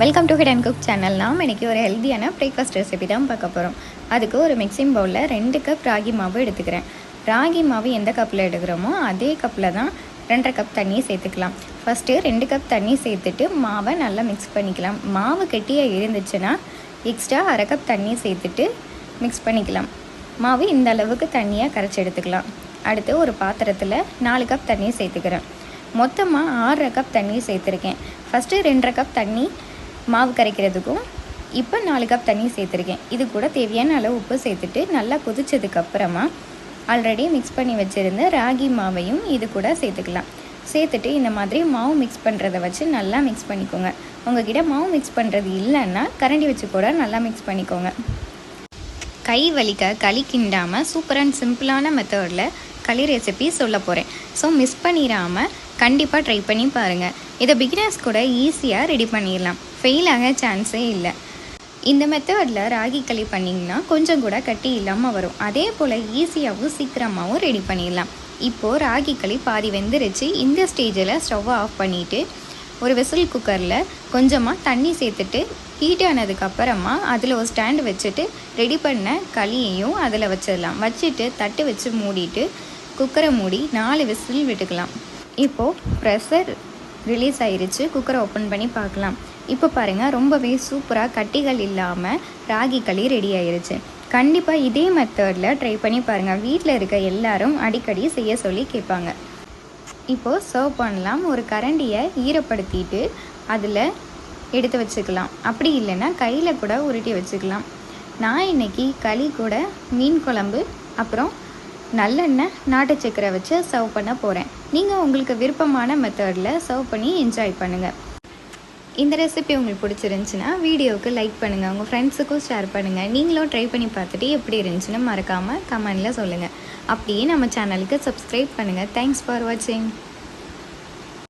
Welcome to hit and cook channel நாம் இன்றைக்கி ஒரு ஹெல்த்தியான பிரேக்ஃபாஸ்ட் ரெசிபி தான் பார்க்க போகிறோம் அதுக்கு ஒரு மிக்சிங் பவுலில் ரெண்டு கப் ராகி மாவு எடுத்துக்கிறேன். ராகி மாவு எந்த கப்பில் எடுக்கிறோமோ அதே கப்பில் தான் ரெண்டரை கப் தண்ணி சேர்த்துக்கலாம். ஃபஸ்ட்டு ரெண்டு கப் தண்ணி சேர்த்துட்டு மாவை நல்லா மிக்ஸ் பண்ணிக்கலாம். மாவு கெட்டியாக இருந்துச்சுன்னா எக்ஸ்ட்ரா அரை கப் தண்ணி சேர்த்துட்டு மிக்ஸ் பண்ணிக்கலாம். மாவு இந்த அளவுக்கு தண்ணியாக கரைச்சி எடுத்துக்கலாம். அடுத்து ஒரு பாத்திரத்தில் நாலு கப் தண்ணி சேர்த்துக்கிறேன். மொத்தமாக ஆறரை கப் தண்ணி சேர்த்துருக்கேன். ஃபஸ்ட்டு ரெண்டரை கப் தண்ணி மாவு கரைக்கிறதுக்கும் இப்போ நாலு கப் தண்ணி சேர்த்துருக்கேன். இது கூட தேவையான அளவு உப்பு சேர்த்துட்டு நல்லா கொதிச்சதுக்கப்புறமா ஆல்ரெடி மிக்ஸ் பண்ணி வச்சுருந்த ராகி மாவையும் இது கூட சேர்த்துக்கலாம். சேர்த்துட்டு இந்த மாதிரி மாவு மிக்ஸ் பண்ணுறத வச்சு நல்லா மிக்ஸ் பண்ணிக்கோங்க. உங்ககிட்ட மாவு மிக்ஸ் பண்ணுறது இல்லைன்னா கரண்டி வச்சு கூட நல்லா மிக்ஸ் பண்ணிக்கோங்க. கை வலிக்க களி கிண்டாமல் சூப்பர் அண்ட் சிம்பிளான மெத்தடில் களி ரெசிபி சொல்ல போகிறேன் ஸோ மிஸ் பண்ணிடாமல் கண்டிப்பாக ட்ரை பண்ணி பாருங்கள் இதை பிகினர்ஸ் கூட ஈஸியாக ரெடி பண்ணிடலாம். ஃபெயில் ஆக சான்ஸே இல்லை. இந்த மெத்தடில் ராகி களி பண்ணிங்கன்னா கொஞ்சம் கூட கட்டி இல்லாமல் வரும். அதே போல் ஈஸியாகவும் சீக்கிரமாகவும் ரெடி பண்ணிடலாம். இப்போது ராகி களி பாதி வெந்துருச்சு. இந்த ஸ்டேஜில் ஸ்டவ்வை ஆஃப் பண்ணிவிட்டு ஒரு விசில் குக்கரில் கொஞ்சமாக தண்ணி சேர்த்துட்டு ஹீட் ஆனதுக்கப்புறமா அதில் ஒரு ஸ்டாண்டு வச்சுட்டு ரெடி பண்ண களியையும் அதில் வச்சிடலாம். வச்சுட்டு தட்டு வச்சு மூடிட்டு குக்கரை மூடி நாலு விசில் விட்டுக்கலாம். இப்போது ப்ரெஷர் ரிலீஸ் ஆயிருச்சு. குக்கரை ஓப்பன் பண்ணி பார்க்கலாம். இப்போ பாருங்கள் ரொம்பவே சூப்பராக கட்டிகள் இல்லாமல் ராகி களி ரெடி ஆயிருச்சு. கண்டிப்பாக இதே மெத்தடில் ட்ரை பண்ணி பாருங்கள் வீட்டில் இருக்க எல்லாரும் அடிக்கடி செய்ய சொல்லி கேட்பாங்க. இப்போது சர்வ் பண்ணலாம். ஒரு கரண்டியை ஈரப்படுத்திட்டு அதில் எடுத்து வச்சுக்கலாம். அப்படி இல்லைன்னா கையில் கூட உருட்டி வச்சுக்கலாம். நான் இன்னைக்கு களி கூட மீன் குழம்பு அப்புறம் நல்லெண்ணெய் நாட்டு சக்கரை வச்சு சர்வ் பண்ண போகிறேன் நீங்கள் உங்களுக்கு விருப்பமான மெத்தடில் சர்வ் பண்ணி என்ஜாய் பண்ணுங்கள் இந்த ரெசிபி உங்களுக்கு பிடிச்சிருந்துச்சுன்னா வீடியோவுக்கு லைக் பண்ணுங்கள் உங்கள் ஃப்ரெண்ட்ஸுக்கும் ஷேர் பண்ணுங்கள் நீங்களும் ட்ரை பண்ணி பார்த்துட்டு எப்படி இருந்துச்சுன்னு மறக்காமல் கமெண்டில் சொல்லுங்கள் அப்படியே நம்ம சேனலுக்கு சப்ஸ்கிரைப் பண்ணுங்கள் தேங்க்ஸ் ஃபார் வாட்சிங்